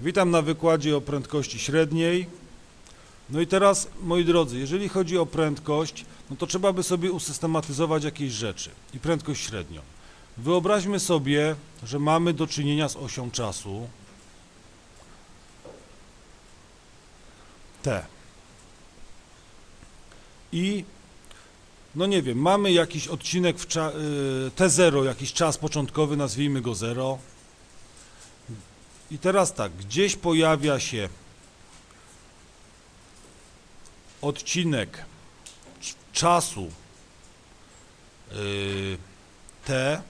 Witam na wykładzie o prędkości średniej. No i teraz, moi drodzy, jeżeli chodzi o prędkość, no to trzeba by sobie usystematyzować jakieś rzeczy i prędkość średnią. Wyobraźmy sobie, że mamy do czynienia z osią czasu t. I no nie wiem, mamy jakiś odcinek w y, T0, jakiś czas początkowy, nazwijmy go 0. I teraz tak, gdzieś pojawia się odcinek czasu y, T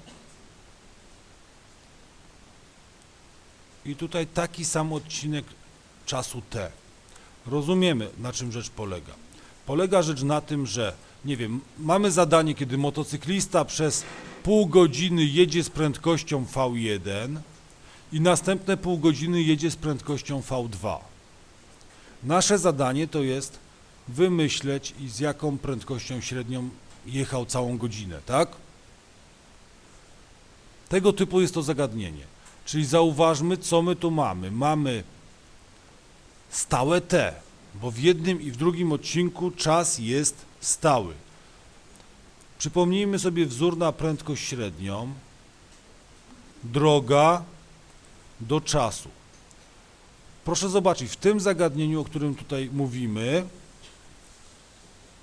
i tutaj taki sam odcinek czasu T. Rozumiemy, na czym rzecz polega. Polega rzecz na tym, że nie wiem, mamy zadanie, kiedy motocyklista przez pół godziny jedzie z prędkością V1 i następne pół godziny jedzie z prędkością V2. Nasze zadanie to jest wymyśleć i z jaką prędkością średnią jechał całą godzinę, tak? Tego typu jest to zagadnienie. Czyli zauważmy, co my tu mamy. Mamy stałe T, bo w jednym i w drugim odcinku czas jest stały. Przypomnijmy sobie wzór na prędkość średnią. Droga do czasu. Proszę zobaczyć, w tym zagadnieniu, o którym tutaj mówimy,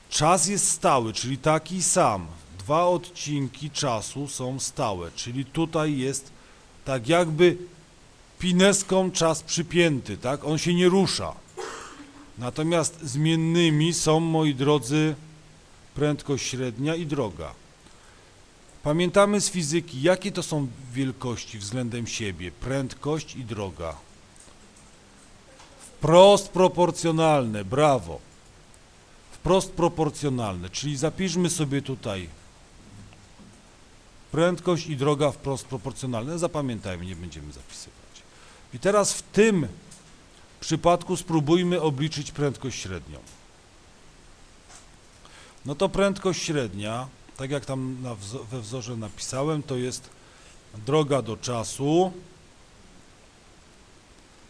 czas jest stały, czyli taki sam. Dwa odcinki czasu są stałe, czyli tutaj jest tak jakby pineską czas przypięty, tak? On się nie rusza. Natomiast zmiennymi są, moi drodzy, prędkość średnia i droga. Pamiętamy z fizyki, jakie to są wielkości względem siebie, prędkość i droga. Wprost proporcjonalne, brawo. Wprost proporcjonalne, czyli zapiszmy sobie tutaj prędkość i droga wprost proporcjonalne. Zapamiętajmy, nie będziemy zapisywać. I teraz w tym przypadku spróbujmy obliczyć prędkość średnią. No to prędkość średnia, tak jak tam we wzorze napisałem, to jest droga do czasu,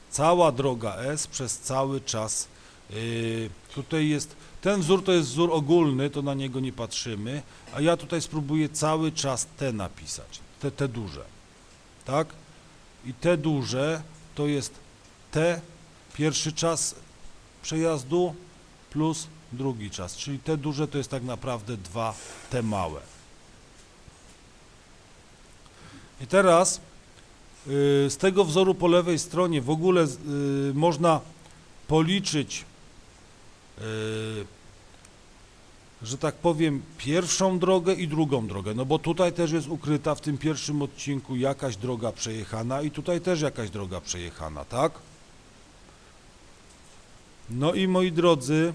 cała droga S przez cały czas. Yy, tutaj jest, ten wzór to jest wzór ogólny, to na niego nie patrzymy, a ja tutaj spróbuję cały czas te napisać, te, te duże, tak? I te duże to jest te pierwszy czas przejazdu plus drugi czas, czyli te duże to jest tak naprawdę dwa te małe. I teraz y, z tego wzoru po lewej stronie w ogóle y, można policzyć, y, że tak powiem, pierwszą drogę i drugą drogę, no bo tutaj też jest ukryta w tym pierwszym odcinku jakaś droga przejechana i tutaj też jakaś droga przejechana, tak? No i moi drodzy,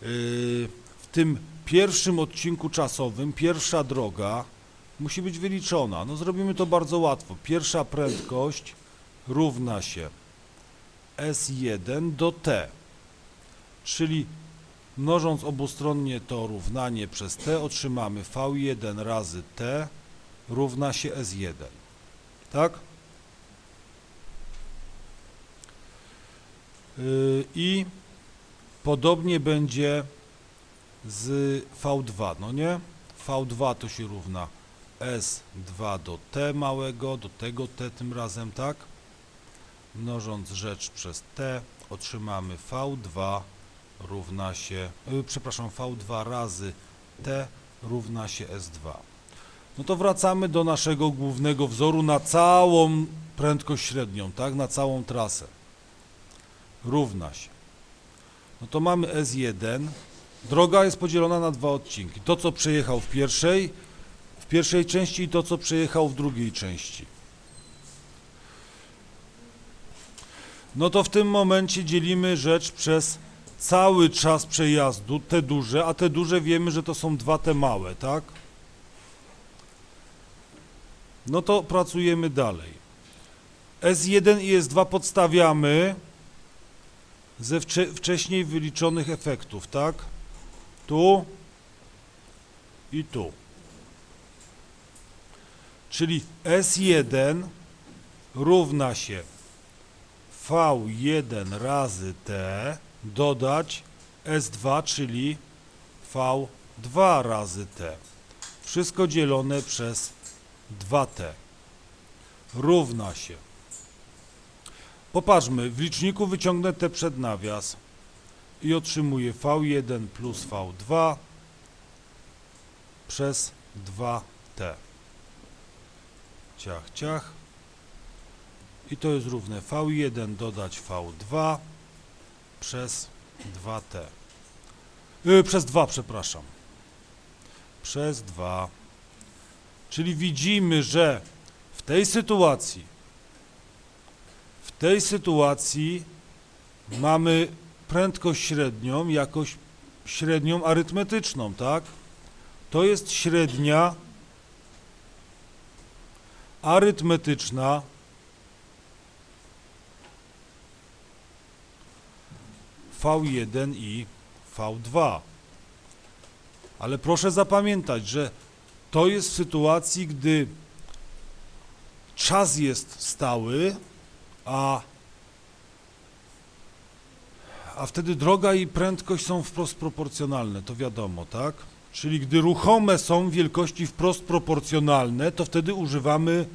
w tym pierwszym odcinku czasowym pierwsza droga musi być wyliczona. No zrobimy to bardzo łatwo. Pierwsza prędkość równa się S1 do T, czyli mnożąc obustronnie to równanie przez T otrzymamy V1 razy T równa się S1. Tak? Yy, I podobnie będzie z V2, no nie? V2 to się równa S2 do T małego, do tego T tym razem, tak? Mnożąc rzecz przez T otrzymamy V2 równa się, yy, przepraszam, V2 razy T równa się S2. No to wracamy do naszego głównego wzoru na całą prędkość średnią, tak? Na całą trasę równa się. No to mamy S1. Droga jest podzielona na dwa odcinki. To, co przejechał w pierwszej, w pierwszej części i to, co przejechał w drugiej części. No to w tym momencie dzielimy rzecz przez cały czas przejazdu, te duże, a te duże wiemy, że to są dwa te małe, tak? No to pracujemy dalej. S1 i S2 podstawiamy ze wcze- wcześniej wyliczonych efektów, tak? Tu i tu. Czyli S1 równa się V1 razy T dodać S2, czyli V2 razy T. Wszystko dzielone przez 2T. Równa się. Popatrzmy, w liczniku wyciągnę T przed nawias i otrzymuję V1 plus V2 przez 2T. Ciach, ciach. I to jest równe V1 dodać V2 przez 2T. Yy, przez 2, przepraszam. Przez 2. Czyli widzimy, że w tej sytuacji tej sytuacji mamy prędkość średnią, jakoś średnią arytmetyczną, tak? To jest średnia arytmetyczna V1 i V2. Ale proszę zapamiętać, że to jest w sytuacji, gdy czas jest stały, a, a wtedy droga i prędkość są wprost proporcjonalne, to wiadomo, tak? Czyli gdy ruchome są wielkości wprost proporcjonalne, to wtedy używamy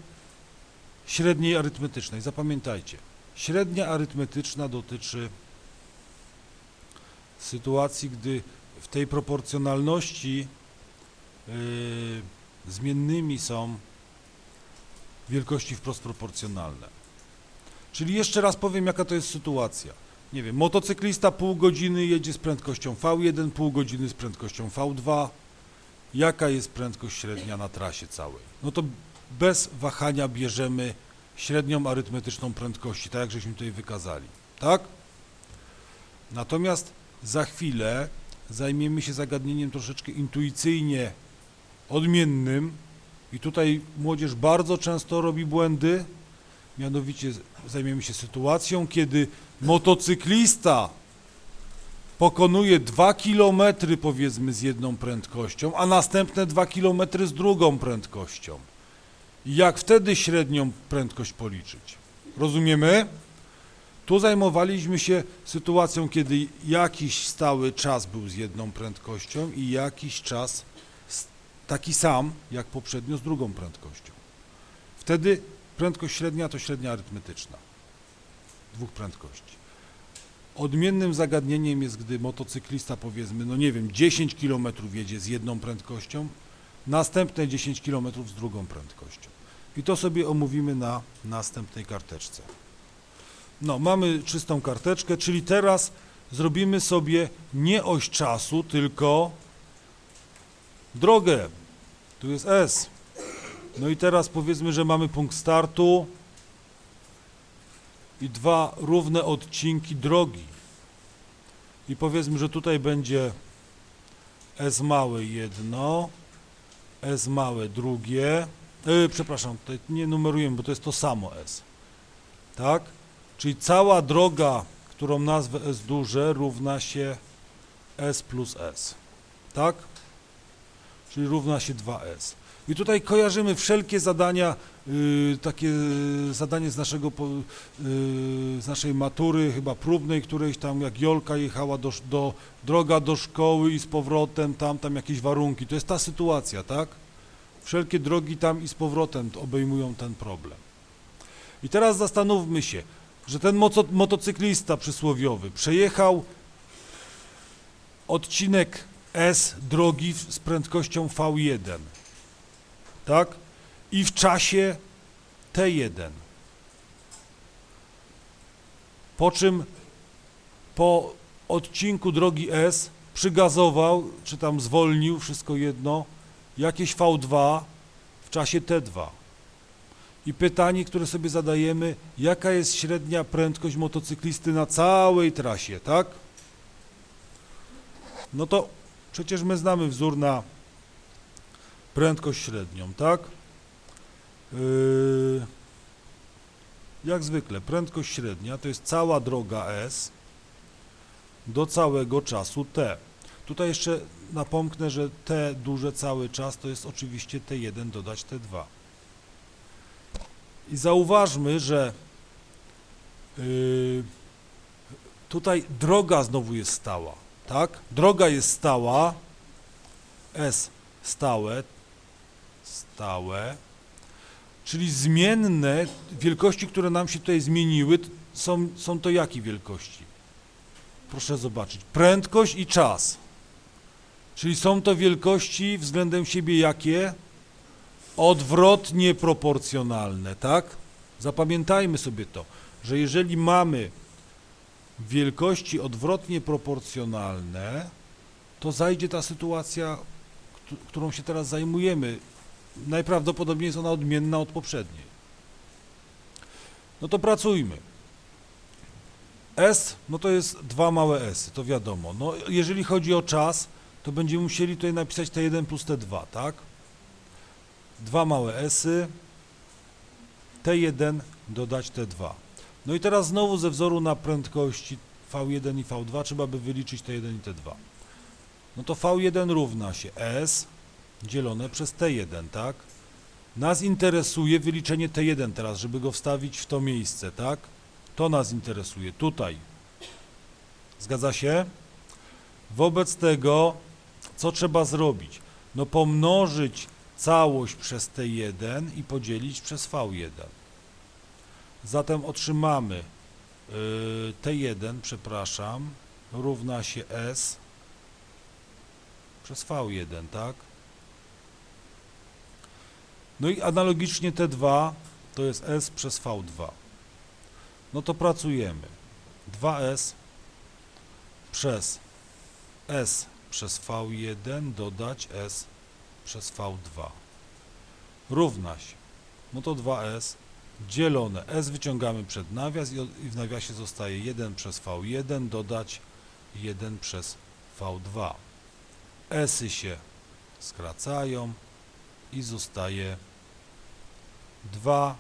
średniej arytmetycznej. Zapamiętajcie, średnia arytmetyczna dotyczy sytuacji, gdy w tej proporcjonalności yy, zmiennymi są wielkości wprost proporcjonalne. Czyli jeszcze raz powiem, jaka to jest sytuacja. Nie wiem, motocyklista pół godziny jedzie z prędkością V1, pół godziny z prędkością V2. Jaka jest prędkość średnia na trasie całej? No to bez wahania bierzemy średnią arytmetyczną prędkości, tak jak żeśmy tutaj wykazali. Tak? Natomiast za chwilę zajmiemy się zagadnieniem troszeczkę intuicyjnie odmiennym i tutaj młodzież bardzo często robi błędy, mianowicie zajmiemy się sytuacją, kiedy motocyklista pokonuje 2 km powiedzmy z jedną prędkością, a następne 2 km z drugą prędkością. Jak wtedy średnią prędkość policzyć? Rozumiemy? Tu zajmowaliśmy się sytuacją, kiedy jakiś stały czas był z jedną prędkością i jakiś czas taki sam, jak poprzednio, z drugą prędkością. Wtedy prędkość średnia to średnia arytmetyczna dwóch prędkości. Odmiennym zagadnieniem jest, gdy motocyklista powiedzmy, no nie wiem, 10 km jedzie z jedną prędkością, następne 10 km z drugą prędkością. I to sobie omówimy na następnej karteczce. No, mamy czystą karteczkę, czyli teraz zrobimy sobie nie oś czasu, tylko drogę. Tu jest S. No i teraz powiedzmy, że mamy punkt startu i dwa równe odcinki drogi. I powiedzmy, że tutaj będzie S małe jedno, S małe drugie. Yy, przepraszam, tutaj nie numerujemy, bo to jest to samo S. Tak? Czyli cała droga, którą nazwę S duże, równa się S plus S. Tak? Czyli równa się 2S. I tutaj kojarzymy wszelkie zadania, y, takie zadanie z, naszego, y, z naszej matury, chyba próbnej, którejś tam, jak Jolka jechała do, do, droga do szkoły i z powrotem, tam, tam jakieś warunki. To jest ta sytuacja, tak? Wszelkie drogi tam i z powrotem obejmują ten problem. I teraz zastanówmy się, że ten moco, motocyklista przysłowiowy przejechał odcinek S drogi z prędkością V1 tak? I w czasie T1. Po czym po odcinku drogi S przygazował, czy tam zwolnił, wszystko jedno, jakieś V2 w czasie T2. I pytanie, które sobie zadajemy, jaka jest średnia prędkość motocyklisty na całej trasie, tak? No to przecież my znamy wzór na prędkość średnią, tak? Yy, jak zwykle, prędkość średnia to jest cała droga S do całego czasu T. Tutaj jeszcze napomknę, że T duże cały czas to jest oczywiście T1 dodać T2. I zauważmy, że Yy, tutaj droga znowu jest stała, tak? Droga jest stała, S stałe, stałe, czyli zmienne wielkości, które nam się tutaj zmieniły, są, są to jakie wielkości? Proszę zobaczyć, prędkość i czas. Czyli są to wielkości względem siebie jakie? Odwrotnie proporcjonalne, tak? Zapamiętajmy sobie to, że jeżeli mamy wielkości odwrotnie proporcjonalne, to zajdzie ta sytuacja, któ- którą się teraz zajmujemy. Najprawdopodobniej jest ona odmienna od poprzedniej. No to pracujmy. S, no to jest dwa małe s, to wiadomo. No, jeżeli chodzi o czas, to będziemy musieli tutaj napisać T1 plus T2, tak? Dwa małe sy, T1 dodać T2. No i teraz znowu ze wzoru na prędkości V1 i V2 trzeba by wyliczyć T1 i T2. No to V1 równa się S dzielone przez T1, tak? Nas interesuje wyliczenie T1 teraz, żeby go wstawić w to miejsce, tak? To nas interesuje, tutaj. Zgadza się? Wobec tego, co trzeba zrobić? No pomnożyć całość przez T1 i podzielić przez V1. Zatem otrzymamy y, T1, przepraszam, równa się S przez V1, tak? No i analogicznie T2 to jest S przez V2. No to pracujemy. 2S przez S przez V1 dodać S przez V2 równa się. No to 2S dzielone. S wyciągamy przed nawias i w nawiasie zostaje 1 przez V1 dodać 1 przez V2. Esy się skracają i zostaje 2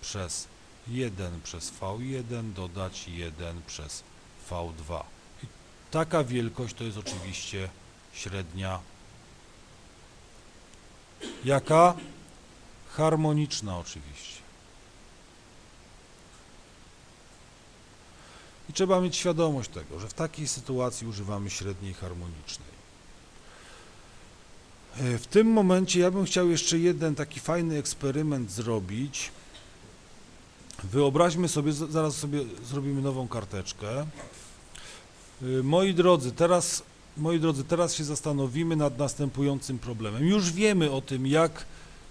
przez 1 przez V1 dodać 1 przez V2. I taka wielkość to jest oczywiście średnia jaka? Harmoniczna oczywiście. I trzeba mieć świadomość tego, że w takiej sytuacji używamy średniej harmonicznej. E, W tym momencie ja bym chciał jeszcze jeden taki fajny eksperyment zrobić. Wyobraźmy sobie, zaraz sobie zrobimy nową karteczkę. Y, Moi drodzy, teraz, moi drodzy, teraz się zastanowimy nad następującym problemem. Już wiemy o tym, jak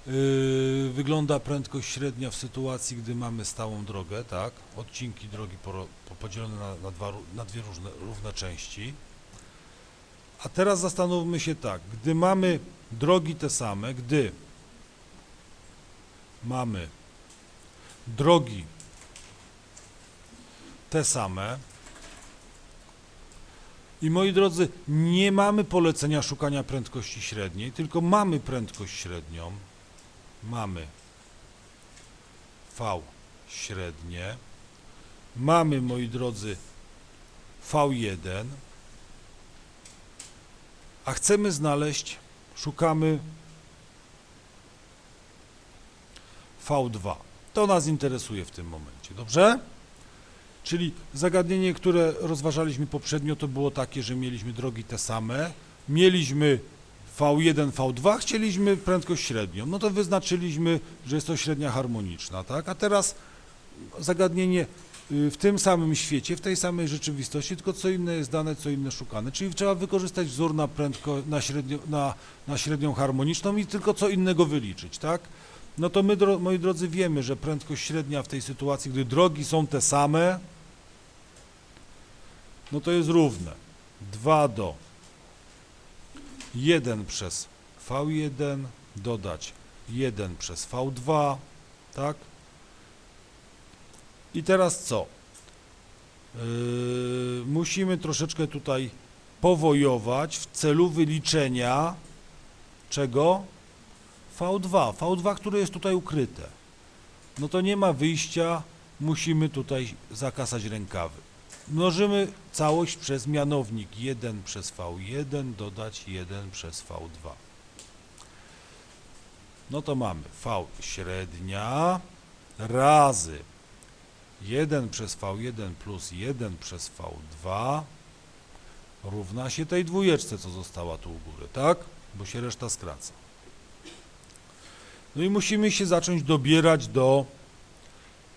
y, wygląda prędkość średnia w sytuacji, gdy mamy stałą drogę, tak? Odcinki drogi podzielone na, na, dwa, na dwie różne, równe części. A teraz zastanówmy się tak, gdy mamy drogi te same, gdy mamy drogi te same, i moi drodzy, nie mamy polecenia szukania prędkości średniej, tylko mamy prędkość średnią. Mamy V średnie. Mamy, moi drodzy, V1. A chcemy znaleźć, szukamy V2. To nas interesuje w tym momencie, dobrze? Czyli zagadnienie, które rozważaliśmy poprzednio, to było takie, że mieliśmy drogi te same, mieliśmy V1, V2, chcieliśmy prędkość średnią. No to wyznaczyliśmy, że jest to średnia harmoniczna, tak? A teraz zagadnienie w tym samym świecie, w tej samej rzeczywistości, tylko co inne jest dane, co inne szukane. Czyli trzeba wykorzystać wzór na, prędko, na, średnio, na, na średnią harmoniczną i tylko co innego wyliczyć, tak? No to my, dro, moi drodzy, wiemy, że prędkość średnia w tej sytuacji, gdy drogi są te same, no to jest równe 2 do 1 przez V1 dodać 1 przez V2, tak? I teraz co? Yy, musimy troszeczkę tutaj powojować w celu wyliczenia czego? V2, V2, które jest tutaj ukryte. No to nie ma wyjścia, musimy tutaj zakasać rękawy. Mnożymy całość przez mianownik 1 przez V1 dodać 1 przez V2. No to mamy V średnia razy 1 przez V1 plus 1 przez V2 równa się tej dwójeczce, co została tu u góry, tak? Bo się reszta skraca. No i musimy się zacząć dobierać do,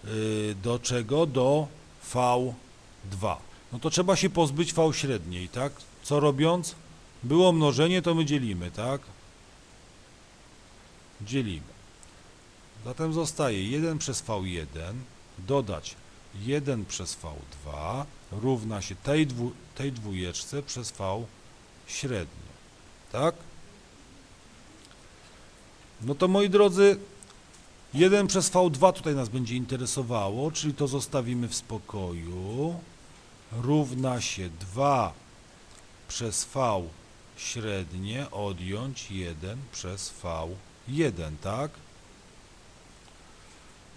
yy, do czego? Do V2. No to trzeba się pozbyć V średniej, tak? Co robiąc? Było mnożenie, to my dzielimy, tak? Dzielimy. Zatem zostaje 1 przez V1 dodać 1 przez V2 równa się tej, dwu, tej dwójeczce przez V średnie. Tak? No to moi drodzy, 1 przez V2 tutaj nas będzie interesowało, czyli to zostawimy w spokoju. Równa się 2 przez V średnie odjąć 1 przez V1, tak?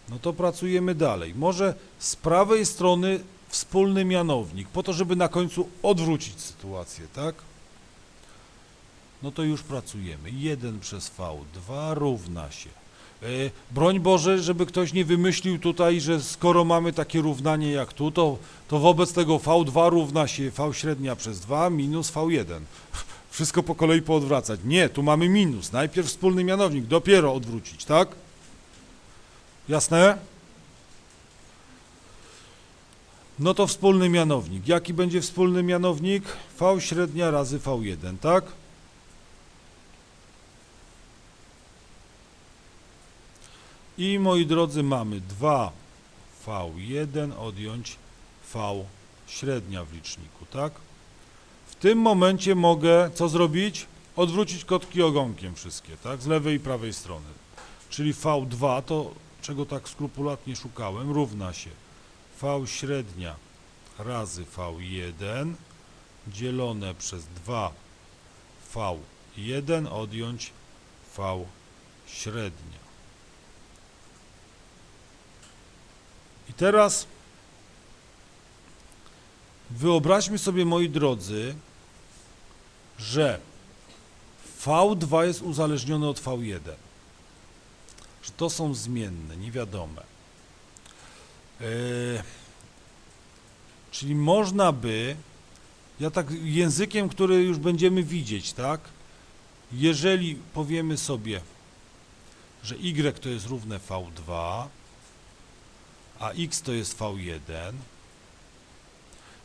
No to pracujemy dalej. Może z prawej strony wspólny mianownik, po to, żeby na końcu odwrócić sytuację, tak? No to już pracujemy. 1 przez V2 równa się. E, broń Boże, żeby ktoś nie wymyślił tutaj, że skoro mamy takie równanie jak tu, to, to wobec tego V2 równa się V średnia przez 2 minus V1. Wszystko po kolei poodwracać. Nie, tu mamy minus. Najpierw wspólny mianownik, dopiero odwrócić, tak? Jasne? No to wspólny mianownik. Jaki będzie wspólny mianownik? V średnia razy V1, tak? I moi drodzy mamy 2V1 odjąć V średnia w liczniku, tak? W tym momencie mogę co zrobić? Odwrócić kotki ogonkiem wszystkie, tak? Z lewej i prawej strony. Czyli V2 to, czego tak skrupulatnie szukałem, równa się V średnia razy V1 dzielone przez 2V1 odjąć V średnia. I teraz wyobraźmy sobie, moi drodzy, że V2 jest uzależnione od V1. Że to są zmienne, niewiadome. Yy, czyli można by, ja tak językiem, który już będziemy widzieć, tak? Jeżeli powiemy sobie, że y to jest równe V2, a x to jest V1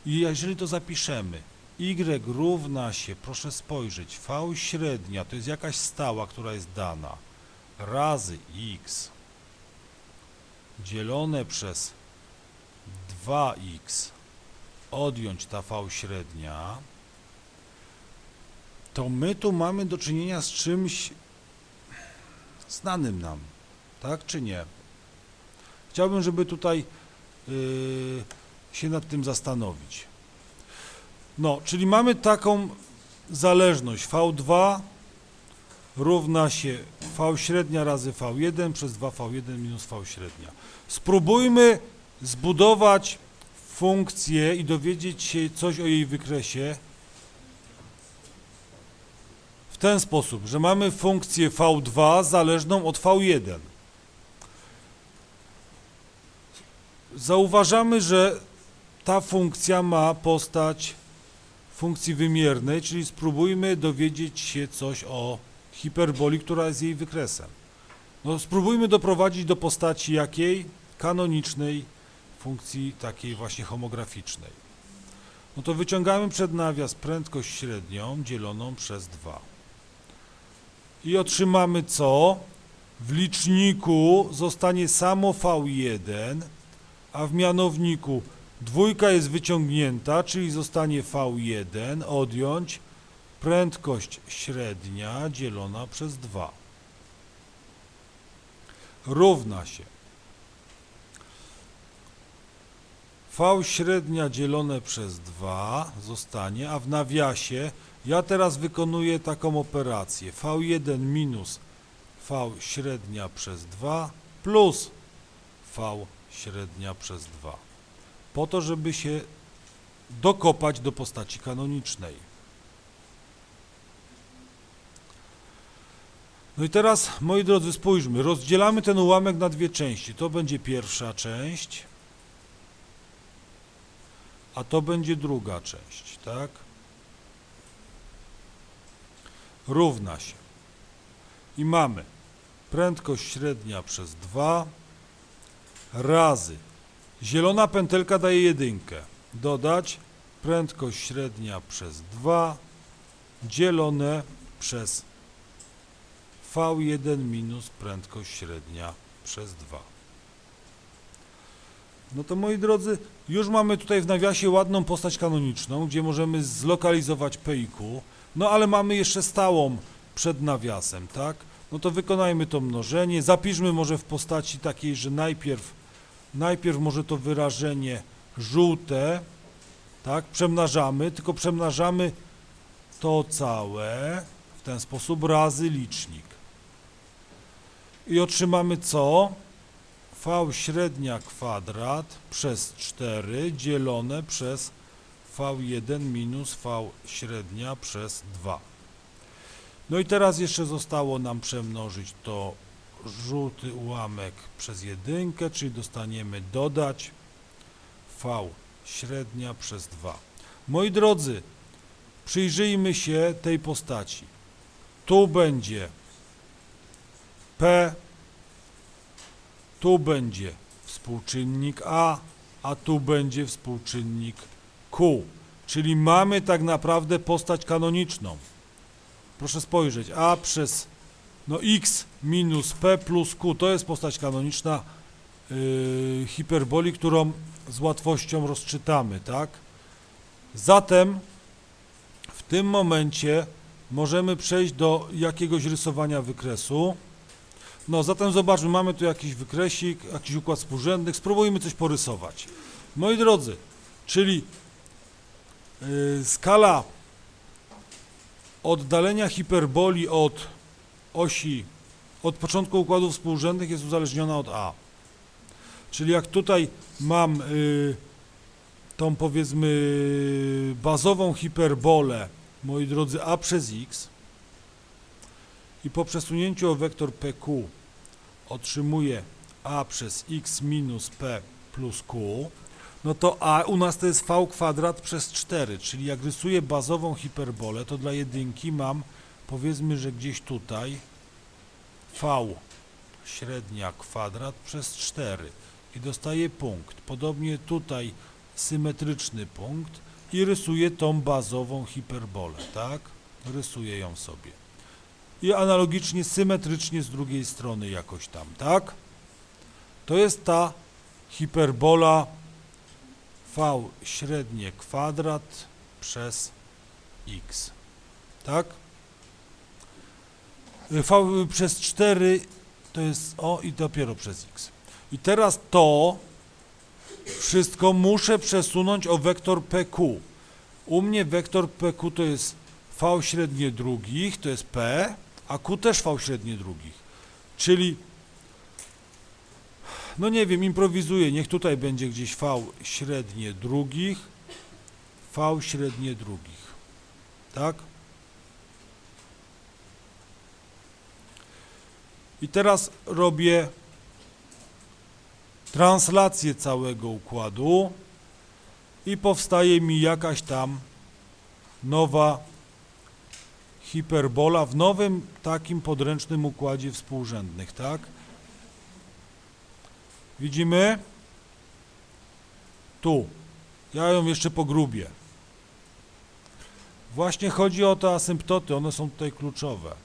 i jeżeli to zapiszemy, y równa się, proszę spojrzeć, V średnia to jest jakaś stała, która jest dana, razy x dzielone przez 2x odjąć ta V średnia, to my tu mamy do czynienia z czymś znanym nam, tak czy nie? Chciałbym, żeby tutaj yy, się nad tym zastanowić. No, czyli mamy taką zależność V2 równa się V średnia razy V1 przez 2V1 minus V średnia. Spróbujmy zbudować funkcję i dowiedzieć się coś o jej wykresie w ten sposób, że mamy funkcję V2 zależną od V1. Zauważamy, że ta funkcja ma postać funkcji wymiernej, czyli spróbujmy dowiedzieć się coś o hiperboli, która jest jej wykresem. No, spróbujmy doprowadzić do postaci jakiej? Kanonicznej funkcji takiej właśnie homograficznej. No to wyciągamy przed nawias prędkość średnią dzieloną przez 2. I otrzymamy co? W liczniku zostanie samo V1, a w mianowniku dwójka jest wyciągnięta, czyli zostanie V1 odjąć prędkość średnia dzielona przez 2 równa się. V średnia dzielone przez 2 zostanie, a w nawiasie ja teraz wykonuję taką operację. V1 minus V średnia przez 2 plus V średnia przez 2 po to, żeby się dokopać do postaci kanonicznej. No i teraz, moi drodzy, spójrzmy, rozdzielamy ten ułamek na dwie części. To będzie pierwsza część, a to będzie druga część, tak? Równa się. I mamy prędkość średnia przez 2 razy zielona pętelka daje jedynkę. Dodać prędkość średnia przez 2 dzielone przez V1 minus prędkość średnia przez 2. No to moi drodzy, już mamy tutaj w nawiasie ładną postać kanoniczną, gdzie możemy zlokalizować P i Q, no ale mamy jeszcze stałą przed nawiasem, tak? No to wykonajmy to mnożenie, zapiszmy może w postaci takiej, że najpierw, najpierw może to wyrażenie żółte, tak, przemnażamy, tylko przemnażamy to całe w ten sposób razy licznik. I otrzymamy co? V średnia kwadrat przez 4 dzielone przez V1 minus V średnia przez 2. No i teraz jeszcze zostało nam przemnożyć to żółty ułamek przez jedynkę, czyli dostaniemy dodać V średnia przez 2. Moi drodzy, przyjrzyjmy się tej postaci. Tu będzie P, tu będzie współczynnik A, a tu będzie współczynnik Q. Czyli mamy tak naprawdę postać kanoniczną. Proszę spojrzeć, A przez no x minus P plus Q to jest postać kanoniczna yy, hiperboli, którą z łatwością rozczytamy, tak? Zatem w tym momencie możemy przejść do jakiegoś rysowania wykresu. No, zatem zobaczmy, mamy tu jakiś wykresik, jakiś układ współrzędnych, spróbujmy coś porysować. Moi drodzy, czyli yy, skala oddalenia hiperboli od osi, od początku układów współrzędnych jest uzależniona od A. Czyli jak tutaj mam y, tą powiedzmy bazową hiperbolę, moi drodzy, A przez X i po przesunięciu o wektor PQ otrzymuję A przez X minus P plus Q, no to A u nas to jest V kwadrat przez 4, czyli jak rysuję bazową hiperbolę, to dla jedynki mam powiedzmy, że gdzieś tutaj V średnia kwadrat przez 4 i dostaję punkt. Podobnie tutaj symetryczny punkt i rysuję tą bazową hiperbolę, tak? Rysuję ją sobie. I analogicznie, symetrycznie z drugiej strony jakoś tam, tak? To jest ta hiperbola V średnie kwadrat przez x, tak? V przez 4 to jest O i dopiero przez X. I teraz to wszystko muszę przesunąć o wektor PQ. U mnie wektor PQ to jest V średnie drugich, to jest P, a Q też V średnie drugich. Czyli, no nie wiem, improwizuję, niech tutaj będzie gdzieś V średnie drugich, V średnie drugich. Tak? I teraz robię translację całego układu i powstaje mi jakaś tam nowa hiperbola w nowym takim podręcznym układzie współrzędnych, tak? Widzimy? Tu. Ja ją jeszcze pogrubię. Właśnie chodzi o te asymptoty, one są tutaj kluczowe.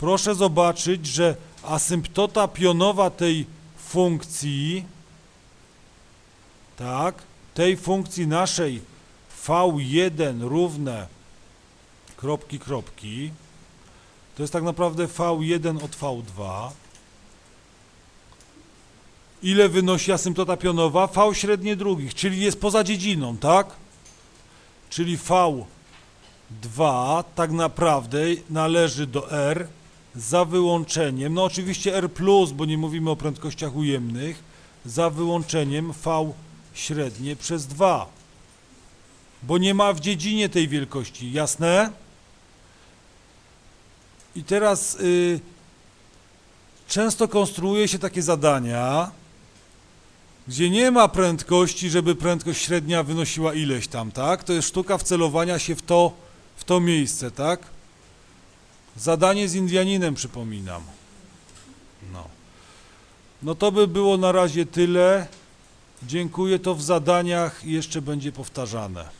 proszę zobaczyć, że asymptota pionowa tej funkcji, tak, tej funkcji naszej v1 równe kropki, kropki, to jest tak naprawdę v1 od v2. Ile wynosi asymptota pionowa? V średnie drugich, czyli jest poza dziedziną, tak? Czyli V2 tak naprawdę należy do R, za wyłączeniem, no oczywiście R+, bo nie mówimy o prędkościach ujemnych, za wyłączeniem V średnie przez 2. Bo nie ma w dziedzinie tej wielkości, jasne? I teraz y, często konstruuje się takie zadania, gdzie nie ma prędkości, żeby prędkość średnia wynosiła ileś tam, tak? To jest sztuka wcelowania się w to, w to miejsce, tak? Zadanie z Indianinem przypominam. No. No to by było na razie tyle. Dziękuję, to w zadaniach jeszcze będzie powtarzane.